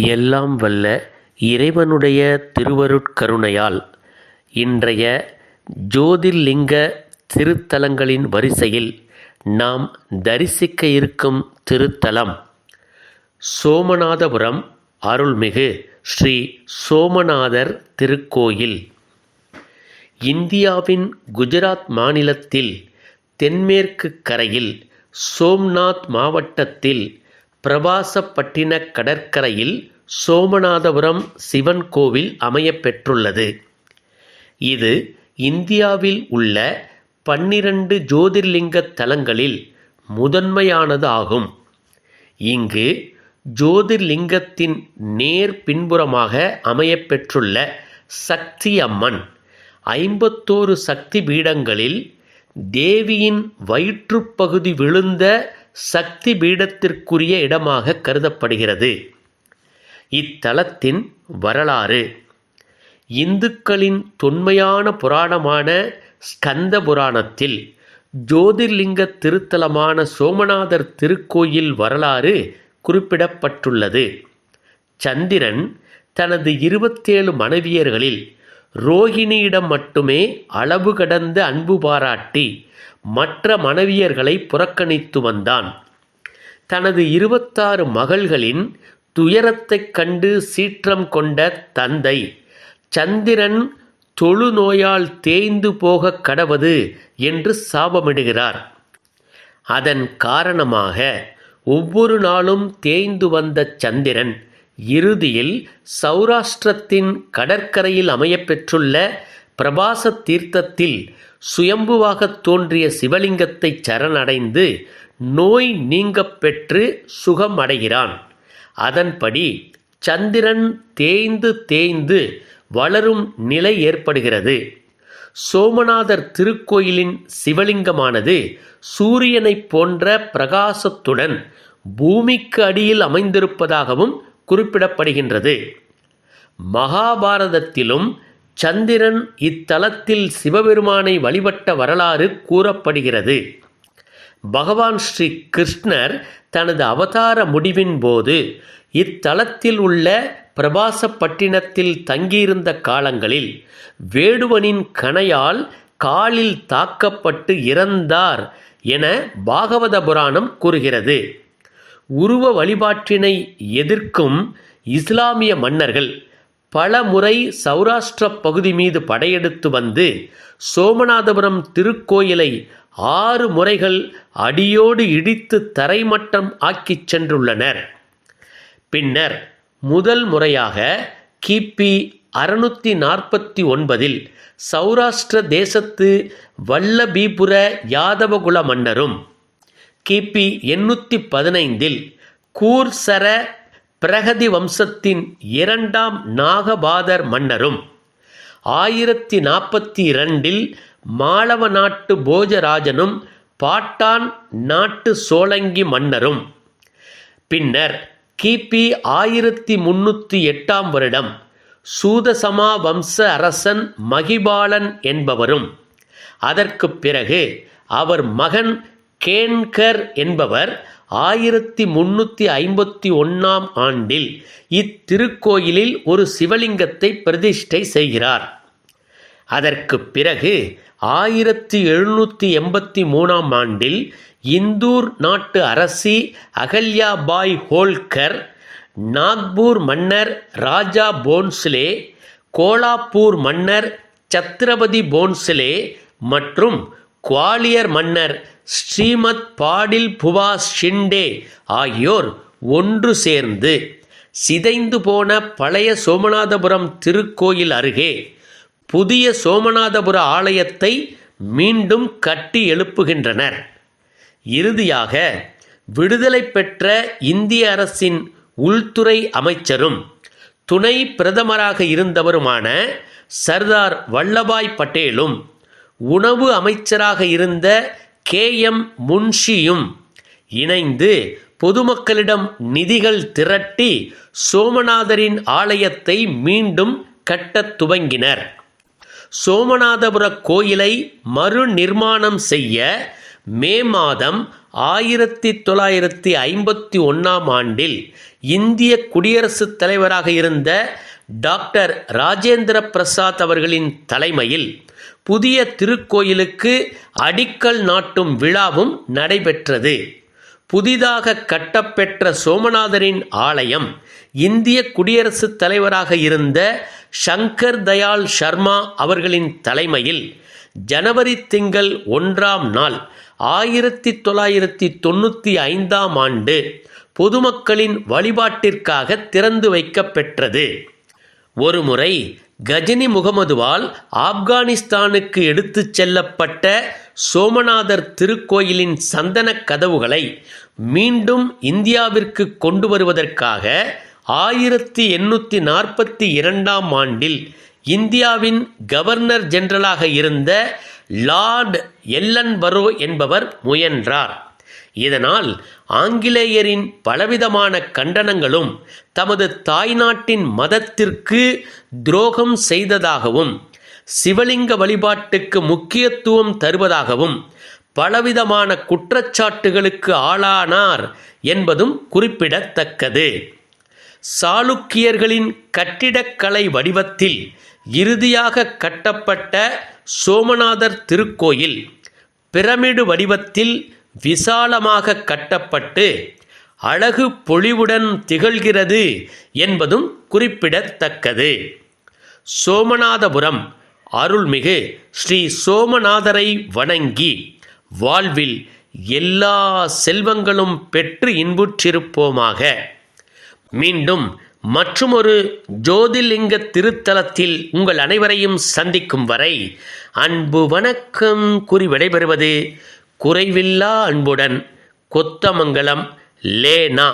எல்லாம் வல்ல இறைவனுடைய திருவருட்கருணையால் இன்றைய ஜோதிர்லிங்க திருத்தலங்களின் வரிசையில் நாம் தரிசிக்க இருக்கும் திருத்தலம் சோமநாதபுரம் அருள்மிகு ஸ்ரீ சோமநாதர் திருக்கோயில். இந்தியாவின் குஜராத் மாநிலத்தில் தென்மேற்கு கரையில் சோம்நாத் மாவட்டத்தில் பிரபாசப்பட்டின கடற்கரையில் சோமநாதபுரம் சிவன் கோவில் அமையப்பெற்றுள்ளது இது இந்தியாவில் உள்ள பன்னிரண்டு ஜோதிர்லிங்க தலங்களில் முதன்மையானது ஆகும் இங்கு ஜோதிர்லிங்கத்தின் நேர் பின்புறமாக அமையப்பெற்றுள்ள சக்தி அம்மன் ஐம்பத்தோரு சக்தி பீடங்களில் தேவியின் வயிற்றுப்பகுதி விழுந்த சக்தி பீடத்திற்குரிய இடமாக கருதப்படுகிறது. இத்தலத்தின் வரலாறு. இந்துக்களின் தொன்மையான புராணமான ஸ்கந்த புராணத்தில் ஜோதிர்லிங்க திருத்தலமான சோமநாதர் திருக்கோயில் வரலாறு குறிப்பிடப்பட்டுள்ளது. சந்திரன் தனது இருபத்தேழு மனைவியர்களில் ரோகிணியிடம் மட்டுமே அளவு கடந்த அன்பு பாராட்டி மற்ற மனைவியர்களை புறக்கணித்து வந்தான். தனது இருபத்தாறு மகள்களின் துயரத்தைக் கண்டு சீற்றம் கொண்ட தந்தை சந்திரன் தொழுநோயால் தேய்ந்து போக கடவது என்று சாபமிடுகிறார். அதன் காரணமாக ஒவ்வொரு நாளும் தேய்ந்து வந்த சந்திரன் இறுதியில் சௌராஷ்டிரத்தின் கடற்கரையில் அமையப்பெற்றுள்ள பிரபாச தீர்த்தத்தில் சுயம்புவாக தோன்றிய சிவலிங்கத்தை சரணடைந்து நோய் நீங்கப் பெற்று சுகம் அடைகிறான். அதன்படி சந்திரன் தேய்ந்து தேய்ந்து வளரும் நிலை ஏற்படுகிறது. சோமநாதர் திருக்கோயிலின் சிவலிங்கமானது சூரியனைப் போன்ற பிரகாசத்துடன் பூமிக்கு அடியில் அமைந்திருப்பதாகவும் குறிப்பிடப்படுகின்றது. மகாபாரதத்திலும் சந்திரன் இத்தலத்தில் சிவபெருமானை வழிபட்ட வரலாறு கூறப்படுகிறது. பகவான் ஸ்ரீ கிருஷ்ணர் தனது அவதார முடிவின் போது இத்தலத்தில் உள்ள பிரபாசப்பட்டினத்தில் தங்கியிருந்த காலங்களில் வேடுவனின் கணையால் காலில் தாக்கப்பட்டு இறந்தார் என பாகவத புராணம் கூறுகிறது. உருவ வழிபாட்டினை எதிர்க்கும் இஸ்லாமிய மன்னர்கள் பல முறை சௌராஷ்டிர பகுதி மீது படையெடுத்து வந்து சோமநாதபுரம் திருக்கோயிலை ஆறு முறைகள் அடியோடு இடித்து தரைமட்டம் ஆக்கிச் சென்றுள்ளனர். பின்னர் முதல் முறையாக கிபி அறுநூற்றி நாற்பத்தி ஒன்பதில் சௌராஷ்டிர தேசத்து வல்லபீபுர யாதவகுல மன்னரும் கிபி எண்ணூற்றி பதினைந்தில் கூர்சர பிரகதி வம்சத்தின் இரண்டாம் நாகபாதர் மன்னரும் ஆயிரத்தி நாற்பத்தி இரண்டில் மாளவ நாட்டு போஜராஜனும் பாட்டான் நாட்டு சோழங்கி மன்னரும். பின்னர் கிபி ஆயிரத்தி முன்னூற்றி எட்டாம் வருடம் சூதசமா வம்ச அரசன் மகிபாலன் என்பவரும் அதற்கு பிறகு அவர் மகன் கேன்கர் என்பவர் ஆயிரத்தி முன்னூற்றி ஐம்பத்தி ஒன்றாம் ஆண்டில் இத்திருக்கோயிலில் ஒரு சிவலிங்கத்தை பிரதிஷ்டை செய்கிறார். அதற்கு பிறகு ஆயிரத்தி எழுநூற்றி எண்பத்தி மூணாம் ஆண்டில் இந்தூர் நாட்டு அரசி அகல்யாபாய் ஹோல்கர் நாக்பூர் மன்னர் ராஜா போன்ஸ்லே கோலாப்பூர் மன்னர் சத்ரபதி போன்ஸ்லே மற்றும் குவாலியர் மன்னர் ஸ்ரீமத் பாடில் புவாஸ் ஷிண்டே ஆகியோர் ஒன்று சேர்ந்து சிதைந்து போன பழைய சோமநாதபுரம் திருக்கோயில் அருகே புதிய சோமநாதபுர ஆலயத்தை மீண்டும் கட்டி எழுப்புகின்றனர். இறுதியாக விடுதலை பெற்ற இந்திய அரசின் உள்துறை அமைச்சரும் துணை பிரதமராக இருந்தவருமான சர்தார் வல்லபாய் பட்டேலும் உணவு அமைச்சராக இருந்த கே எம் முன்ஷியும் இணைந்து பொதுமக்களிடம் நிதிகள் திரட்டி சோமநாதரின் ஆலயத்தை மீண்டும் கட்டத் துவங்கினர். சோமநாதபுர கோயிலை மறுநிர்மாணம் செய்ய மே மாதம் ஆயிரத்தி தொள்ளாயிரத்தி ஐம்பத்தி ஒன்றாம் ஆண்டில் இந்திய குடியரசுத் தலைவராக இருந்த டாக்டர் ராஜேந்திர பிரசாத் அவர்களின் தலைமையில் புதிய திருக்கோயிலுக்கு அடிக்கல் நாட்டும் விழாவும் நடைபெற்றது. புதிதாக கட்டப்பெற்ற சோமநாதரின் ஆலயம் இந்திய குடியரசுத் தலைவராக இருந்த சங்கர் தயாள் சர்மா அவர்களின் தலைமையில் ஜனவரி திங்கள் ஒன்றாம் நாள் ஆயிரத்தி தொள்ளாயிரத்தி தொண்ணூற்றி ஐந்தாம் ஆண்டு பொதுமக்களின் வழிபாட்டிற்காக திறந்து வைக்கப்பெற்றது. ஒருமுறை கஜினி முகமதுவால் ஆப்கானிஸ்தானுக்கு எடுத்துச் செல்லப்பட்ட சோமநாதர் திருக்கோயிலின் சந்தனக் கதவுகளை மீண்டும் இந்தியாவிற்கு கொண்டு வருவதற்காக ஆயிரத்தி எண்ணூற்றி நாற்பத்தி இரண்டாம் ஆண்டில் இந்தியாவின் கவர்னர் ஜெனரலாக இருந்த லார்ட் எல்லன் பரோ என்பவர் முயன்றார். இதனால் ஆங்கிலேயரின் பலவிதமான கண்டனங்களும் தமது தாய்நாட்டின் மதத்திற்கு துரோகம் செய்ததாகவும் சிவலிங்க வழிபாட்டுக்கு முக்கியத்துவம் தருவதாகவும் பலவிதமான குற்றச்சாட்டுகளுக்கு ஆளானார் என்பதும் குறிப்பிடத்தக்கது. சாளுக்கியர்களின் கட்டிடக்கலை வடிவத்தில் இறுதியாக கட்டப்பட்ட சோமநாதர் திருக்கோயில் பிரமிடு வடிவத்தில் விசாலமாக கட்டப்பட்டு அழகு பொலிவுடன் திகழ்கிறது என்பதும் குறிப்பிடத்தக்கது. சோமநாதபுரம் அருள்மிகு ஸ்ரீ சோமநாதரை வணங்கி வாழ்வில் எல்லா செல்வங்களும் பெற்று இன்புற்றிருப்போமாக. மீண்டும் மற்றுமொரு ஜோதிலிங்க திருத்தலத்தில் உங்கள் அனைவரையும் சந்திக்கும் வரை அன்பு வணக்கம் கூறி விடைபெறுவது குறைவில்லா அன்புடன் கொத்தமங்கலம் லேனா.